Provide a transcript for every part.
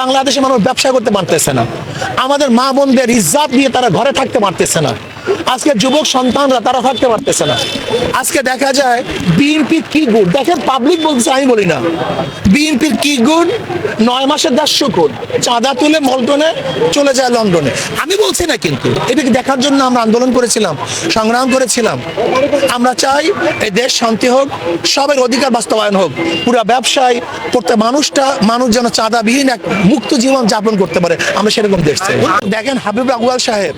বাংলাদেশে মানুষ ব্যবসা করতে পারতেছে না। আমাদের মা বোনদের ইজ্জাত নিয়ে তারা ঘরে থাকতে পারতেছে না। আজকে যুবক সন্তানরা তারা থাকতে পারতেছে না। আজকে দেখা যায় বিএনপির কি গুণ? দেখেন পাবলিক বলছে আমি বলি না। বিএনপির কি গুণ? নয় মাসের দেড়শো কোট। চাঁদা তুলে মল্টনে চলে যায় লন্ডনে। আমি বলছি না কিন্তু, এটাকে দেখার জন্য আমরা আন্দোলন করেছিলাম, সংগ্রাম করেছিলাম। আমরা চাই এই দেশ শান্তি হোক, সবের অধিকার বাস্তবায়ন হোক। পুরা ব্যবসায় প্রত্যেক মানুষটা, মানুষ যেন চাঁদাবিহীন এক মুক্ত জীবন যাপন করতে পারে। আমরা সেরকম চাই। দেখেন হাবিব আগুয়াল সাহেব,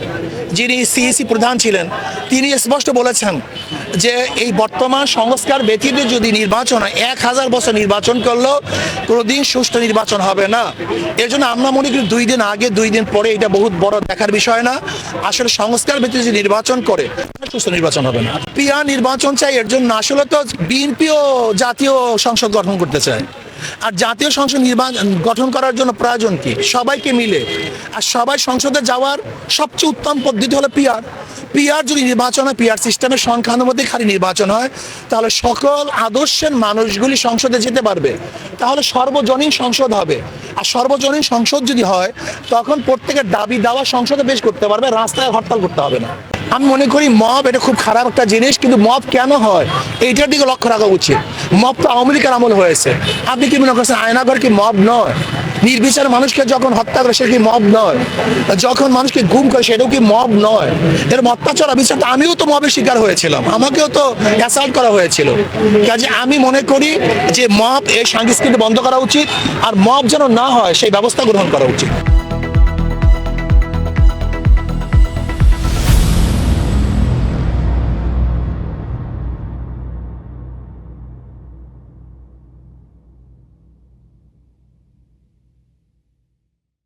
যিনি সিইসি প্রধান ছিলেন, তিনি স্পষ্ট বলেছেন যে এই বর্তমান সংস্কার ব্যতীত যদি নির্বাচন হয়, এক হাজার বছর নির্বাচন করলেও কোনোদিন সুষ্ঠু নির্বাচন হবে না। এর জন্য আমরা মনে করি দুই দিন আগে, দুই দিন পরে এটা বহুত বড় দেখার বিষয় না। আসলে সংস্কার ব্যতীত যদি নির্বাচন করে সুষ্ঠু নির্বাচন হবে না। পিয়া নির্বাচন চাই, এর জন্য আসলে তো বিএনপিও জাতীয় সংসদ গঠন করতে চায়। আর জাতীয় সংসদ নির্বাচন গঠন করার জন্য প্রয়োজন কি? সবাইকে মিলে। আর সবাই সংসদে যাওয়ার সবচেয়ে উত্তম পদ্ধতি হলো পিয়ার পিয়ার যদি নির্বাচন হয় পিয়ার সিস্টেমের সংখ্যানুমতি খালি নির্বাচন হয়, তাহলে সকল আদর্শের মানুষগুলি সংসদে যেতে পারবে। তাহলে সর্বজনীন সংসদ হবে। আর সর্বজনীন সংসদ যদি হয়, তখন প্রত্যেকের দাবি দাওয়া সংসদে পেশ করতে পারবে, রাস্তায় হরতাল করতে হবে না। আমি মনে করি মব এটা খুব খারাপ একটা জিনিস, কিন্তু মব কেন হয়? এইটার দিকে লক্ষ্য রাখা উচিত। মব তো আওয়ামী লীগের আমল হয়েছে। আপনি কি মনে করছেন আয়নাগর কি মব নয়? নির্বিচার মানুষকে যখন হত্যা করে সেটা কি মব নয়? যখন মানুষকে গুম করে, সেটাও কি মব নয়? এর অত্যাচার, অবিচার আমিও তো মবের শিকার হয়েছিলাম। আমাকেও তো অ্যাসাল্ট করা হয়েছিল। কাজে আমি মনে করি যে মব এই সংস্কৃতি বন্ধ করা উচিত, আর মব যেন না হয়, সেই ব্যবস্থা গ্রহণ করা উচিত।